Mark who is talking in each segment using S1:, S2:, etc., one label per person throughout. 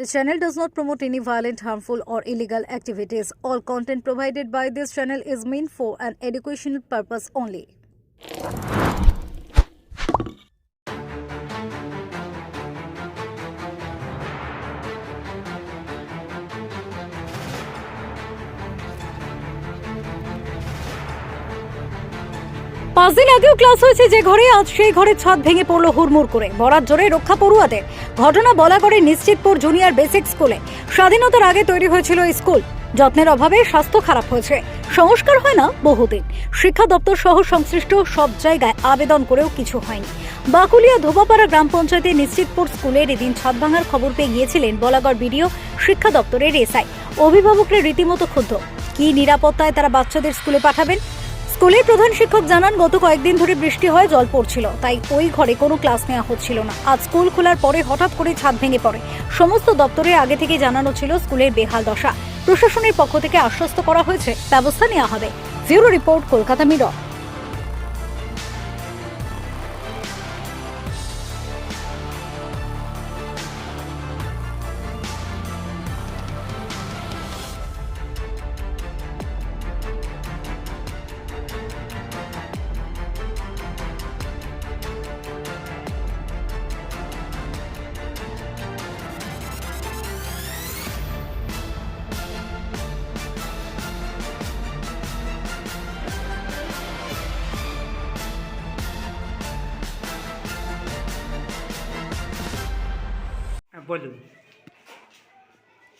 S1: This channel does not promote any violent, harmful, or illegal activities. All content provided by this channel is meant for an educational purpose only. পাঁচ দিন আগেও class হয়েছে যে ঘরে আজ সেই ঘরের ছাদ ভেঙে পড়ল হুড়মুড় করে বরাত জোরে রক্ষা পড়ুয়াদের ঘটনা বলাগড়ে নিশ্চিতপুর জুনিয়র বেসিক স্কুলে। স্বাধীনতার আগে তৈরি হয়েছিল স্কুল। যত্নের অভাবে স্বাস্থ্য খারাপ হয়েছে। সংস্কার হয় না বহুদিন। শিক্ষা দপ্তর সহ সংশ্লিষ্ট সব জায়গায় আবেদন করেও কিছু হয়নি। বাকুলিয়া ধোবাপাড়া গ্রাম পঞ্চায়েতের নিশ্চিতপুর স্কুলের এদিন ছাদ ভাঙার খবর পেয়ে গিয়েছিলেন বলাগড় বিডিও, শিক্ষা দপ্তরের এসআই। অভিভাবকরা রীতিমতো ক্ষুব্ধ। কি নিরাপত্তায় তারা বাচ্চাদের স্কুলে পাঠাবেন? স্কুলের প্রধান শিক্ষক জানান, গত কয়েকদিন ধরে বৃষ্টি হয় জল পড়ছিল, তাই ওই ঘরে কোনো ক্লাস নেওয়া হচ্ছিল না। আজ স্কুল খোলার পরে হঠাৎ করে ছাদ ভেঙে পড়ে। সমস্ত দপ্তরে আগে থেকে জানানো ছিল স্কুলের বেহাল দশা। প্রশাসনের পক্ষ থেকে আশ্বস্ত করা হয়েছে, ব্যবস্থা নেওয়া হবে। Zero report, Kolkata mirror.
S2: বলুন।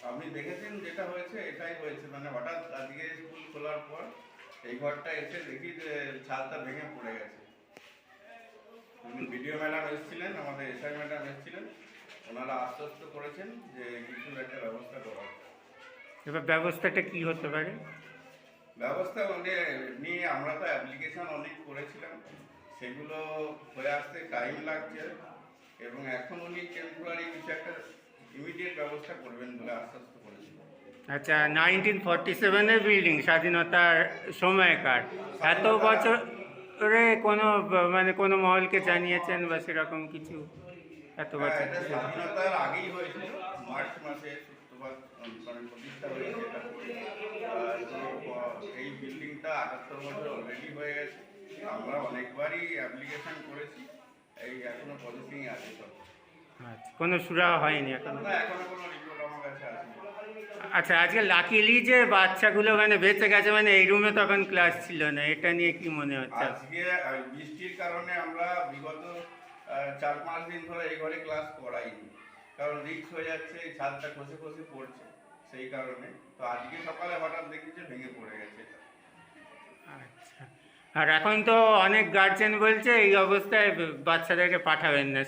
S3: আপনি দেখেছেন যেটা হয়েছে? এটাই হয়েছে। মানে হঠাৎ আজকে স্কুল খোলার পর এই ঘরটা এসে দেখি যে ছাদটা ভেঙে পড়ে গেছে। ভিডিও ম্যাডাম এসেছিলেন আমাদের এসআই ম্যাডাম এসেছিলেন। ওনারা আশ্বস্ত করেছেন যে কিছুর একটা ব্যবস্থা করা
S2: এবার ব্যবস্থাটা কি হতে পারে?
S3: ব্যবস্থা মানে নিয়ে আমরা তো অ্যাপ্লিকেশন অনেক করেছিলাম। সেগুলো হয়ে আসতে টাইম লাগছে। এবং এখন উনি টেম্পোরারি কিছু একটা ইমিডিয়েট ব্যবস্থা করবেন বলে আশ্বস্ত করেছিলেন
S2: আচ্ছা নাইনটিন ফর্টি সেভেনের বিল্ডিং স্বাধীনতার সময়কার। এত বছরে কোনো মানে কোনো মহলকে জানিয়েছেন বা সেরকম কিছু? এত
S3: হ্যাঁ,
S2: বছর
S3: স্বাধীনতার আগেই হয়েছিল। মার্চ মাসে মানে প্রতিষ্ঠা হয়েছে এই বিল্ডিংটা আটাত্তর বছর অলরেডি হয়ে গেছে। আমরা অনেকবারই অ্যাপ্লিকেশন করেছি। এই এখনও প্রসেসিং আছে সব।
S2: আচ্ছা কোনো সুরা হয়নি এখন?
S3: না এখনও কোনো রিপোর্ট আমার কাছে আসেনি।
S2: আচ্ছা আজকে লাকিলি যে বাচ্চাগুলো মানে বেঁচে গেছে মানে এই রুমে তখন ক্লাস ছিল না এটা নিয়ে কি মনে হচ্ছে?
S3: আজকে বৃষ্টির কারণে আমরা বিগত চার পাঁচ দিন ধরে এই ঘরে ক্লাস করাইনি। কারণ রিক্স হয়ে যাচ্ছে এই ছাদটা খসে খসে পড়ছে সেই কারণে। তো আজকে সকালে হঠাৎ দেখি যে ভেঙে পড়ে গেছে এটা।
S2: আচ্ছা। আর এখন তো অনেক গার্জেন বলছে এই অবস্থায় বাচ্চাদেরকে পাঠাবেন না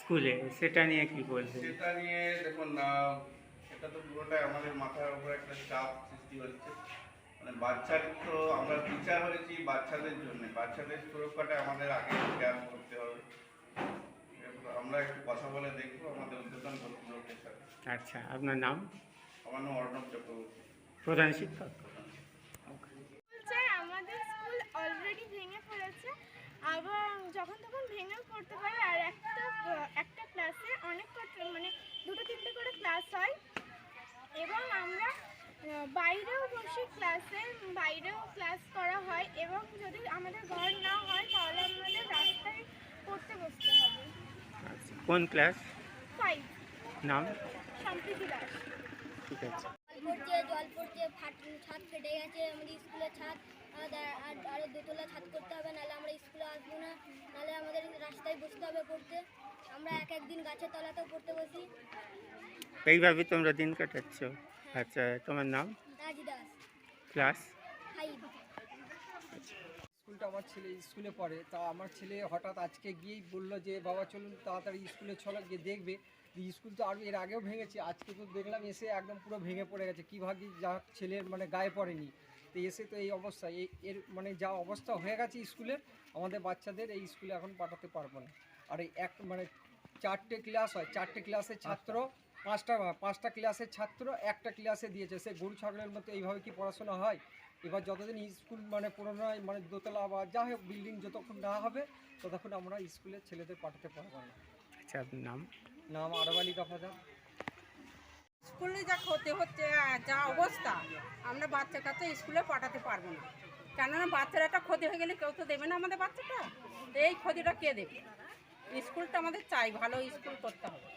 S2: স্কুলে সেটা নিয়ে কি বলছেন
S3: সেটা নিয়ে দেখুন আহ, এটা তো পুরোটাই আমাদের মাথার উপর একটা চাপ সৃষ্টি হচ্ছে। মানে বাচ্চার তো আমরা টিচার হয়েছি বাচ্চাদের জন্য। বাচ্চাদের সুরক্ষাটা আমাদের আগে খেয়াল করতে হবে। আমরা একটু কথা বলে দেখব আমাদের উদ্যোতন কর্তৃপক্ষের সাথে
S2: আচ্ছা আপনার নাম?
S3: আমার নাম অর্ণব চক্রবর্তী।
S2: প্রধান শিক্ষক
S4: বলছে আমাদের স্কুল অলরেডি ভেঙে পড়েছে আবার যখন তখন ভেঙেও পড়তে পারে আর একটা একটা ক্লাসে অনেক কটা মানে দুটো তিনটে করে ক্লাস হয়। এবং আমরা বাইরেও বসে ক্লাসে বাইরেও ক্লাস করা হয়। এবং যদি আমাদের ঘর না হয় তাহলে আমাদের রাস্তায় পড়তে বসতে হবে।
S2: আচ্ছা কোন ক্লাস
S4: ফাইভ
S2: নাম?
S4: সম্প্রীতি দাস।
S2: ঠিক আছে।
S5: জল পড়ছে জল পড়ছে ফাট ছাদ ফেটে গেছে আমাদের স্কুলের ছাদ আর আর আরও দোতলা ছাদ করতে হবে স্কুলে আসব না নাহলে আমাদের রাস্তায় বসতে হবে পড়তে। আমরা এক একদিন গাছের তলাতেও পড়তে বসি।
S2: এইভাবে তোমরা দিন কাটাচ্ছ। আচ্ছা তোমার নাম?
S5: রাজি দাস।
S2: ক্লাস?
S5: ফাইভ।
S6: স্কুলটা আমার ছেলে স্কুলে পড়ে তা আমার ছেলে হঠাৎ আজকে গিয়েই বলল যে বাবা চলুন তাড়াতাড়ি স্কুলে চলো গিয়ে দেখবে। যে স্কুল তো আরও এর আগেও ভেঙেছে আজকে তো দেখলাম এসে একদম পুরো ভেঙে পড়ে গেছে। কী ভাবি যা ছেলের মানে গায়ে পড়েনি। তো এসে তো এই অবস্থা এই এর মানে যা অবস্থা হয়ে গেছে স্কুলের আমাদের বাচ্চাদের এই স্কুলে এখন পাঠাতে পারব না। আর এই এক মানে চারটে ক্লাস হয় চারটে ক্লাসের ছাত্র পাঁচটা পাঁচটা ক্লাসের ছাত্র একটা ক্লাসে দিয়েছে। সে গরু ছাগলের মতো এইভাবে কি পড়াশোনা হয়? এবার যতদিন স্কুল মানে পুরোনো মানে দোতলা বা যা হোক বিল্ডিং যতক্ষণ না হবে ততক্ষণ আমরা স্কুলে ছেলেদের পাঠাতে পারব না।
S2: আচ্ছা নাম?
S6: নাম আরবালি আলী দফাদার।
S7: স্কুলে যা ক্ষতি হচ্ছে যা অবস্থা আমরা বাচ্চা কাচ্চা স্কুলে পাঠাতে পারব না। কেননা বাচ্চার একটা ক্ষতি হয়ে গেলে কেউ তো দেবে না আমাদের বাচ্চাটা। এই ক্ষতিটা কে দেবে? স্কুলটা আমাদের চাই ভালো স্কুল করতে হবে।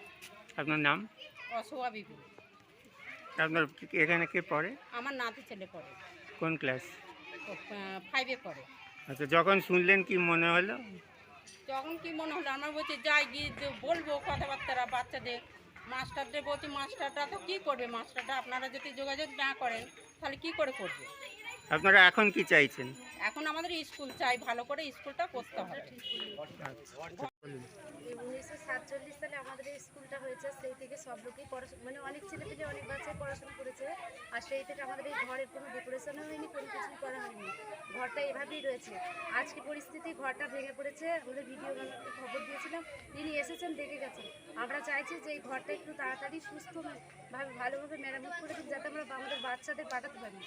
S2: আপনার নাম?
S7: অস্বাভাবিক
S2: আপনার কি- এখানে কে পড়ে?
S7: আমার নাতি ছেলে পড়ে।
S2: কোন ক্লাস?
S7: ফাইভে পড়ে।
S2: আচ্ছা যখন শুনলেন কি মনে হলো?
S7: যখন কি মনে হলো আমার বলছে যাই গিয়ে বলব কথাবার্তারা বাচ্চাদের। মাস্টারদের বলছি মাস্টাররা তো কী করবে মাস্টাররা আপনারা যদি যোগাযোগ না করেন তাহলে কি করে করবে?
S2: আপনারা এখন কি চাইছেন?
S7: এখন আমাদের স্কুল চাই ভালো করে স্কুলটা করতে হবে।
S8: উনিশশো সাতচল্লিশ সালে আমাদের এই স্কুলটা হয়েছে, সেই থেকে সব লোকই পড়াশোনা মানে অনেক ছেলেপেলে অনেক বাচ্চাই পড়াশোনা করেছে, আর সেই থেকে আমাদের এই ঘরের কোনো ডেকোরেশনও হয়নি, কোনো কিছুই করা হয়নি। ঘরটা এভাবেই রয়েছে। আজকে পরিস্থিতি, ঘরটা ভেঙে পড়েছে আমাদের ভিডিও খবর দিয়েছিলাম। তিনি এসেছেন, দেখে গেছেন। আমরা চাইছি যে এই ঘরটা একটু তাড়াতাড়ি সুস্থভাবে, ভালোভাবে মেরামত করে দিন যাতে আমরা আমাদের বাচ্চাদের পাঠাতে পারি।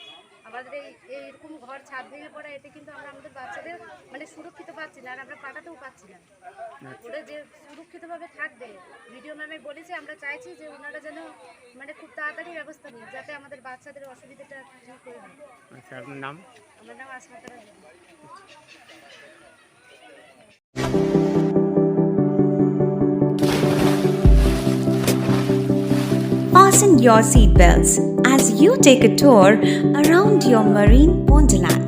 S8: আমাদের এই এইরকম ঘর ছাদ ভেঙে পড়া, এতে কিন্তু আমরা আমাদের বাচ্চাদের মানে সুরক্ষিত পাচ্ছি না, আর আমরা পাঠাতেও পাচ্ছি না। ওরা যে সুরক্ষিতভাবে থাকবে ভিডিও ম্যামে বলেছে আমরা চাইছি যে ওনারা যেন মানে খুব তাড়াতাড়ি ব্যবস্থা নিন যাতে আমাদের বাচ্চাদের অসুবিধাটা ঠিক করে দেয়
S2: আচ্ছা আপনার নাম?
S8: আমার নাম আসমাতারা
S9: Fasten your seatbelts as you take a tour around your marine wonderland.